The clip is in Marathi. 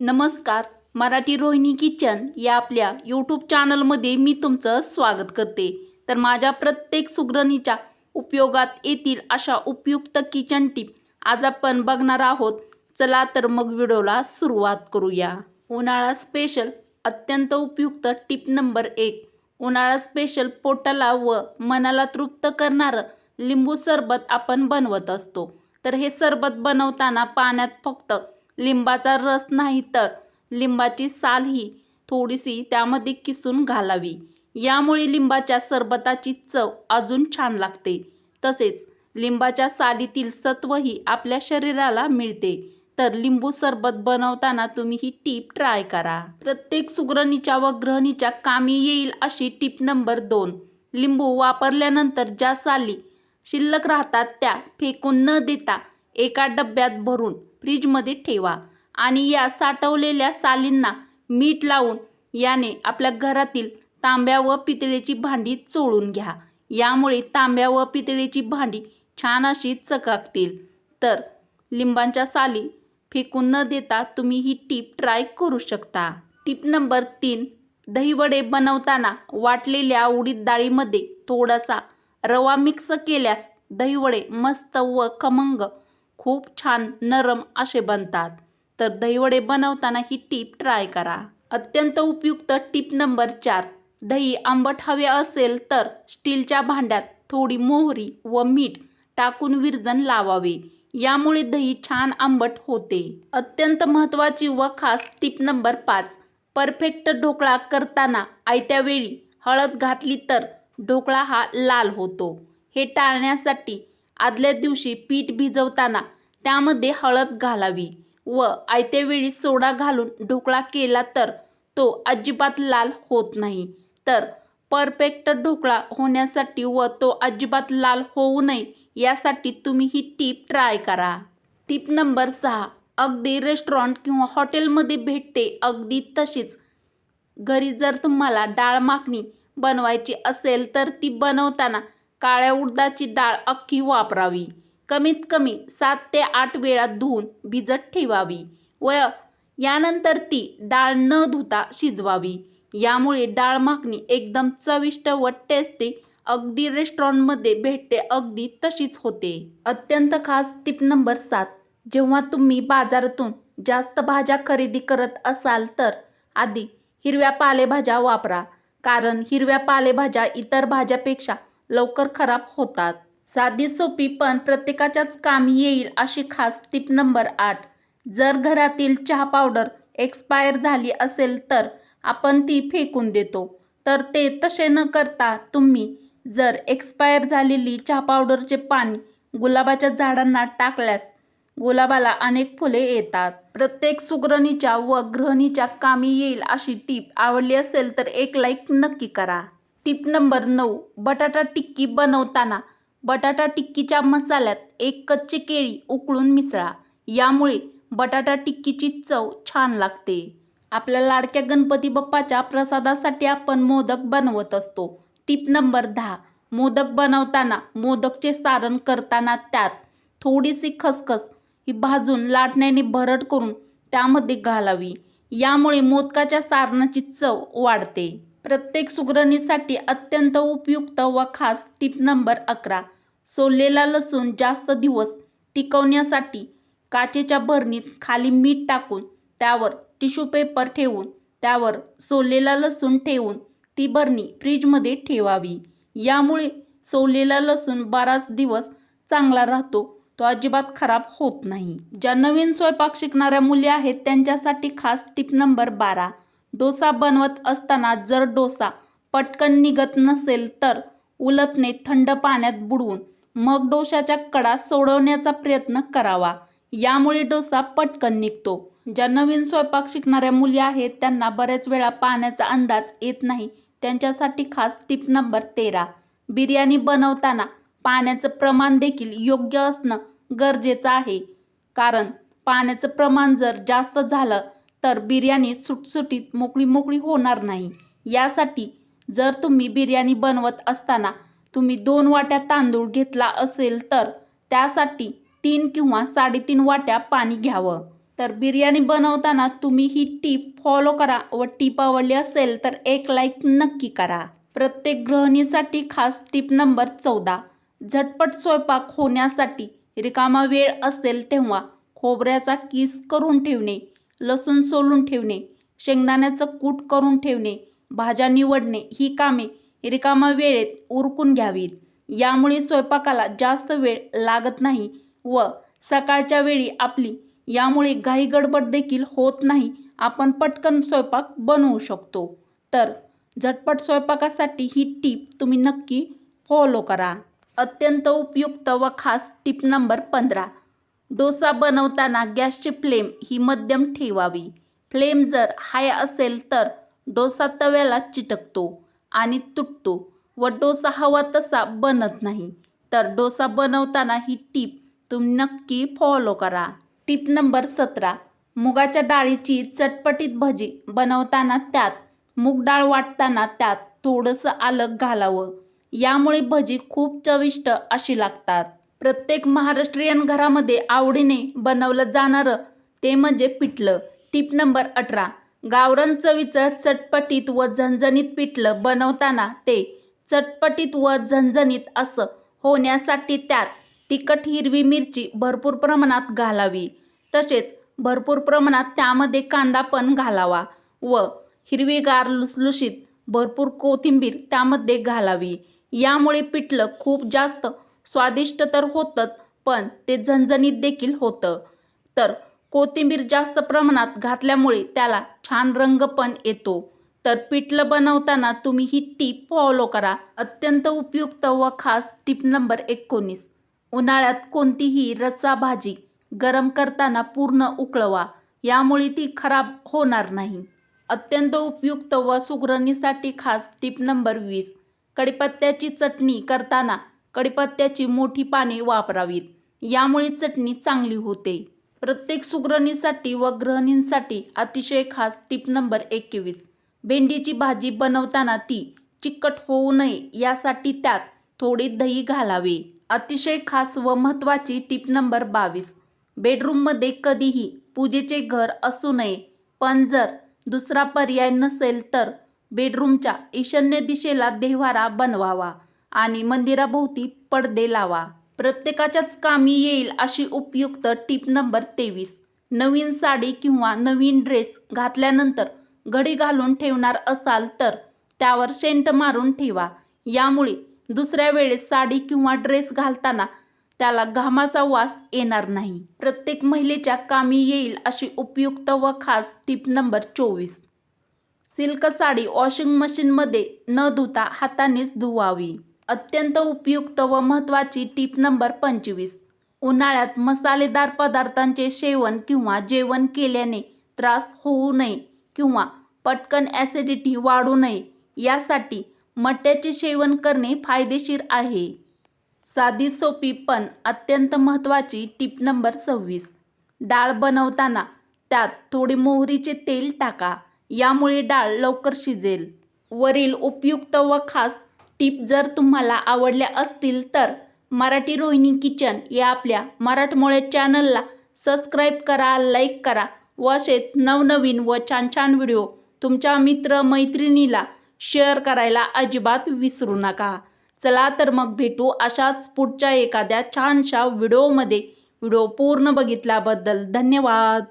नमस्कार मराठी रोहिणी किचन या आपल्या यूट्यूब चॅनलमध्ये मी तुमचं स्वागत करते. तर माझ्या प्रत्येक सुगरणीच्या उपयोगात येतील अशा उपयुक्त किचन टिप आज आपण बघणार आहोत. चला तर मग व्हिडिओला सुरुवात करूया. उन्हाळा स्पेशल अत्यंत उपयुक्त टिप नंबर एक. उन्हाळा स्पेशल पोटाला व मनाला तृप्त करणारं लिंबू सरबत आपण बनवत असतो. तर हे सरबत बनवताना पाण्यात फक्त लिंबाचा रस नाही तर लिंबाची साल ही थोडीशी त्यामध्ये किसून घालावी. यामुळे लिंबाच्या सरबताची चव अजून छान लागते. तसेच लिंबाच्या सालीतील सत्वही आपल्या शरीराला मिळते. तर लिंबू सरबत बनवताना तुम्ही ही टीप ट्राय करा. प्रत्येक सुगरणीच्या व ग्रहणीच्या कामी येईल अशी टीप नंबर दोन. लिंबू वापरल्यानंतर ज्या साली शिल्लक राहतात त्या फेकून न देता एका डब्यात भरून फ्रीजमध्ये ठेवा आणि या साठवलेल्या सालींना मीठ लावून याने आपल्या घरातील तांब्या व पितळेची भांडी चोळून घ्या. यामुळे तांब्या व पितळेची भांडी छान अशी चकाकतील. तर लिंबांच्या साली फेकून न देता तुम्ही ही टीप ट्राय करू शकता. टीप नंबर तीन दहीवडे बनवताना वाटलेल्या उडीद डाळीमध्ये थोडासा रवा मिक्स केल्यास दहीवडे मस्त व खमंग खूप छान नरम असे बनतात. तर दहीवडे बनवताना ही टीप ट्राय करा. अत्यंत उपयुक्त टीप नंबर चार. दही आंबट हवे असेल तर स्टीलच्या भांड्यात थोडी मोहरी व मीठ टाकून विरजन लावावे. यामुळे दही छान आंबट होते. अत्यंत महत्त्वाची व खास टीप नंबर पाच. परफेक्ट ढोकळा करताना आयत्या वेळी हळद घातली तर ढोकळा हा लाल होतो. हे टाळण्यासाठी आदल्या दिवशी पीठ भिजवताना त्यामध्ये हळद घालावी व आयत्यावेळी सोडा घालून ढोकळा केला तर तो अजिबात लाल होत नाही. तर परफेक्ट ढोकळा होण्यासाठी व तो अजिबात लाल होऊ नये यासाठी तुम्ही ही टीप ट्राय करा. टीप नंबर सहा. अगदी रेस्टॉरंट किंवा हॉटेलमध्ये भेटते अगदी तशीच. घरी जर तुम्हाला डाळ माखणी बनवायची असेल तर ती बनवताना काळ्या उडदाची डाळ अख्खी वापरावी. कमीत कमी सात ते आठ वेळा धुवून भिजत ठेवावी व यानंतर ती डाळ न धुता शिजवावी. यामुळे डाळ माखणी एकदम चविष्ट व टेस्टी अगदी रेस्टॉरंटमध्ये भेटते अगदी तशीच होते. अत्यंत खास टिप नंबर सात. जेव्हा तुम्ही बाजारातून जास्त भाज्या खरेदी करत असाल तर आधी हिरव्या पालेभाज्या वापरा. कारण हिरव्या पालेभाज्या इतर भाज्यापेक्षा लवकर खराब होतात. साधी सोपी पण प्रत्येकाच्याच कामी येईल अशी खास टिप नंबर आठ. जर घरातील चहा पावडर एक्सपायर झाली असेल तर आपण ती फेकून देतो. तर ते तसे न करता तुम्ही जर एक्सपायर झालेली चहा पावडरचे पाणी गुलाबाच्या झाडांना टाकल्यास गुलाबाला अनेक फुले येतात. प्रत्येक सुगरणीच्या व गृहिणीच्या कामी येईल अशी टीप आवडली असेल तर एक लाईक नक्की करा. टीप नंबर नऊ बटाटा टिक्की बनवताना बटाटा टिक्कीच्या मसाल्यात एक कच्ची केळी उकळून मिसळा. यामुळे बटाटा टिक्कीची चव छान लागते. आपल्या लाडक्या गणपती बाप्पाच्या प्रसादासाठी आपण मोदक बनवत असतो. टीप नंबर दहा मोदक बनवताना मोदकचे सारण करताना त्यात थोडीशी खसखस ही भाजून लाटण्याने भरड करून त्यामध्ये घालावी. यामुळे मोदकाच्या सारणाची चव वाढते. प्रत्येक सुगरणीसाठी अत्यंत उपयुक्त व खास टीप नंबर अकरा. सोललेला लसूण जास्त दिवस टिकवण्यासाठी काचेच्या भरणीत खाली मीठ टाकून त्यावर टिश्यू पेपर ठेवून त्यावर सोललेला लसूण ठेवून ती भरणी फ्रीजमध्ये ठेवावी. यामुळे सोललेला लसूण बराच दिवस चांगला राहतो तो अजिबात खराब होत नाही. ज्या नवीन स्वयंपाक शिकणाऱ्या मुली आहेत त्यांच्यासाठी खास टिप नंबर बारा. डोसा बनवत असताना जर डोसा पटकन निघत नसेल तर उलटने थंड पाण्यात बुडवून मग डोशाच्या कडा सोडवण्याचा प्रयत्न करावा. यामुळे डोसा पटकन निघतो. ज्या नवीन स्वयंपाक शिकणाऱ्या मुली आहेत त्यांना बऱ्याच वेळा पाण्याचा अंदाज येत नाही. त्यांच्यासाठी खास टिप नंबर तेरा. बिर्याणी बनवताना पाण्याचं प्रमाण देखील योग्य असणं गरजेचं आहे. कारण पाण्याचं प्रमाण जर जास्त झालं तर बिर्याणी सुटसुटीत मोकळी मोकळी होणार नाही. यासाठी जर तुम्ही बिर्याणी बनवत असताना तुम्ही दोन वाट्या तांदूळ घेतला असेल तर त्यासाठी तीन किंवा साडेतीन वाट्या पाणी घ्यावं. तर बिर्याणी बनवताना तुम्ही ही टीप फॉलो करा व टीप आवडली असेल तर एक लाईक नक्की करा. प्रत्येक गृहिणीसाठी खास टीप नंबर चौदा. झटपट स्वयंपाक होण्यासाठी रिकामा वेळ असेल तेव्हा खोबऱ्याचा किस करून ठेवणे लसूण सोलून ठेवणे शेंगदाण्याचं कूट करून ठेवणे भाज्या निवडणे ही कामे रिकामा वेळेत उरकून घ्यावीत. यामुळे स्वयंपाकाला जास्त वेळ लागत नाही व सकाळच्या वेळी आपली यामुळे घाई गडबड देखील होत नाही. आपण पटकन स्वयंपाक बनवू शकतो. तर झटपट स्वयंपाकासाठी ही टीप तुम्ही नक्की फॉलो करा. अत्यंत उपयुक्त व खास टीप नंबर पंधरा. डोसा बनवताना गॅसची फ्लेम ही मध्यम ठेवावी. फ्लेम जर हाय असेल तर डोसा तव्याला चिटकतो आणि तुटतो व डोसा हवा तसा बनत नाही. तर डोसा बनवताना ही टीप तुम्ही नक्की फॉलो करा. टीप नंबर सतरा. मुगाच्या डाळीची चटपटीत भजी बनवताना त्यात मूग डाळ वाटताना त्यात थोडंसं आलं घालावं. यामुळे भजी खूप चविष्ट अशी लागतात. प्रत्येक महाराष्ट्रीयन घरामध्ये आवडीने बनवलं जाणारं ते म्हणजे पिठलं. टीप नंबर अठरा. गावरण चवीचं चटपटीत व झणझणीत पिठलं बनवताना ते चटपटीत व झणझणीत असं होण्यासाठी त्यात तिखट हिरवी मिरची भरपूर प्रमाणात घालावी. तसेच भरपूर प्रमाणात त्यामध्ये कांदा पण घालावा व हिरवीगार लुसलुशीत भरपूर कोथिंबीर त्यामध्ये घालावी. यामुळे पिठलं खूप जास्त स्वादिष्ट तर होतंच पण ते झणझणीत देखील होतं. तर कोथिंबीर जास्त प्रमाणात घातल्यामुळे त्याला छान रंग पण येतो. तर पिठलं बनवताना तुम्ही ही टीप फॉलो करा. अत्यंत उपयुक्त व खास टीप नंबर एकोणीस. उन्हाळ्यात कोणतीही रस्सा भाजी गरम करताना पूर्ण उकळवा. यामुळे ती खराब होणार नाही. अत्यंत उपयुक्त व सुगरणीसाठी खास टीप नंबर वीस. कडीपत्त्याची चटणी करताना कढीपत्त्याची मोठी पाने वापरावीत. यामुळे चटणी चांगली होते. प्रत्येक सुगरणीसाठी व गृहिणींसाठी अतिशय खास टिप नंबर एकवीस. भेंडीची भाजी बनवताना ती चिकट होऊ नये यासाठी त्यात थोडे दही घालावे. अतिशय खास व महत्त्वाची टिप नंबर बावीस. बेडरूममध्ये कधीही पूजेचे घर असू नये पण जर दुसरा पर्याय नसेल तर बेडरूमच्या ईशान्य दिशेला देव्हारा बनवावा. आणि मंदिराभोवती पडदे लावा. प्रत्येकाच्याच कामी येईल अशी उपयुक्त टीप नंबर तेवीस. नवीन साडी किंवा नवीन ड्रेस घातल्यानंतर घडी घालून ठेवणार असाल तर त्यावर शेंट मारून ठेवा. यामुळे दुसऱ्या वेळेस साडी किंवा ड्रेस घालताना त्याला घामाचा वास येणार नाही. प्रत्येक महिलेच्या कामी येईल अशी उपयुक्त व खास टीप नंबर चोवीस. सिल्क साडी वॉशिंग मशीनमध्ये न धुता हातानेच धुवावी. अत्यंत उपयुक्त व महत्त्वाची टीप नंबर पंचवीस. उन्हाळ्यात मसालेदार पदार्थांचे सेवन किंवा जेवण केल्याने त्रास होऊ नये किंवा पटकन ॲसिडिटी वाढू नये यासाठी मट्याचे सेवन करणे फायदेशीर आहे. साधी सोपी पण अत्यंत महत्त्वाची टीप नंबर सव्वीस. डाळ बनवताना त्यात थोडे मोहरीचे तेल टाका यामुळे डाळ लवकर शिजेल. वरील उपयुक्त व खास टिप जर तुम्हाला आवडल्या असतील तर मराठी रोहिणी किचन या आपल्या मराठमोळे चॅनलला सबस्क्राईब करा लाईक करा व असेच नवनवीन व छान छान व्हिडिओ तुमच्या मित्र मैत्रिणीला शेअर करायला अजिबात विसरू नका. चला तर मग भेटू अशाच पुढच्या एखाद्या छानशा व्हिडिओमध्ये. व्हिडिओ पूर्ण बघितल्याबद्दल धन्यवाद.